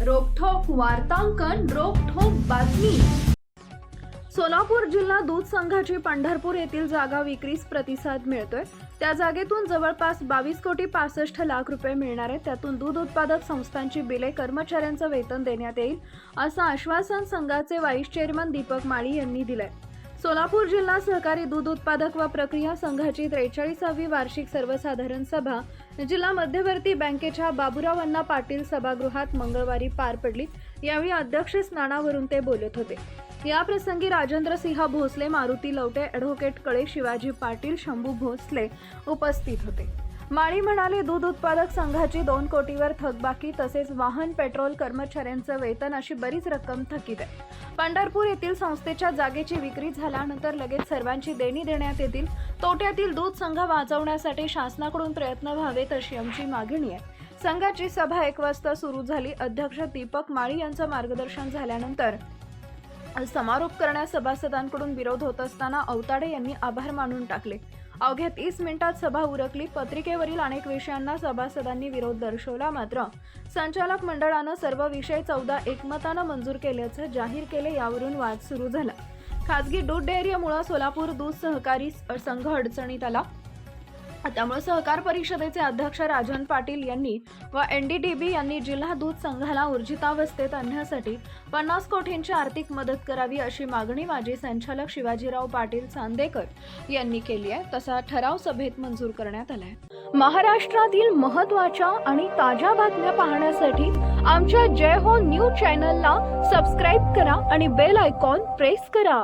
वार्तांकन रोखोक बातमी. सोलापूर जिल्हा दूध संघाची पंढरपूर येथील जागा विक्रीस प्रतिसाद मिळतोय. त्या जागेतून जवळपास बावीस कोटी पासष्ट लाख रुपये मिळणार आहेत. त्यातून दूध उत्पादक संस्थांची बिले कर्मचाऱ्यांचं वेतन देण्यात येईल असं आश्वासन संघाचे व्हाईस चेअरमन दीपक माळी यांनी दिलंय. सोलापूर जिल्हा सहकारी दूध उत्पादक व प्रक्रिया संघाची त्रेचाळीसावी वार्षिक सर्वसाधारण सभा जिल्हा मध्यवर्ती बँकेच्या बाबुराव अण्णा पाटील सभागृहात मंगळवारी पार पडली. यावेळी अध्यक्ष स्नानावरून ते बोलत होते. याप्रसंगी राजेंद्र सिंह भोसले मारुती लवटे ॲडव्होकेट कळे शिवाजी पाटील शंभू भोसले उपस्थित होते. माळी म्हणाले दूध उत्पादक संघाची दोन कोटीवर थकबाकी तसेच वाहन पेट्रोल कर्मचाऱ्यांचं वेतन अशी बरीच रक्कम थकीत आहे. पंढरपूर येथील संस्थेच्या जागेची विक्री झाल्यानंतर लगेच सर्वांची देणी देण्यात येतील. तोट्यातील दूध संघ वाचवण्यासाठी शासनाकडून प्रयत्न व्हावेत अशी आमची मागणी आहे. संघाची सभा एक वाजता सुरू झाली. अध्यक्ष दीपक माळी यांचं मार्गदर्शन झाल्यानंतर समारोप करण्यास सभासदांकडून विरोध होत असताना अवताडे यांनी आभार मानून टाकले. अवघ्या तीस मिनिटात सभा उरकली. पत्रिकेवरील अनेक विषयांना सभासदांनी विरोध दर्शवला. मात्र संचालक मंडळानं सर्व विषय चौदा एकमतानं मंजूर केल्याचं जाहीर केले यावरून वाद सुरू झाला. खासगी दूध डेअरीमुळे सोलापूर दूध सहकारी संघ अडचणीत आला. त्यामुळे सहकार परिषदेचे अध्यक्ष राजन पाटील यांनी व एनडीडीबी यांनी जिल्हा दूध संघाला ऊर्जितावस्थेत आणण्यासाठी पन्नास कोटींची आर्थिक मदत करावी अशी मागणी माजी संचालक शिवाजीराव पाटील चांदेकर यांनी केली आहे. तसा ठराव सभेत मंजूर करण्यात आलाय. महाराष्ट्रातील महत्त्वाच्या आणि ताज्या बातम्या पाहण्यासाठी आमच्या जय हो न्यूज चॅनलला सबस्क्राईब करा आणि बेल आयकॉन प्रेस करा.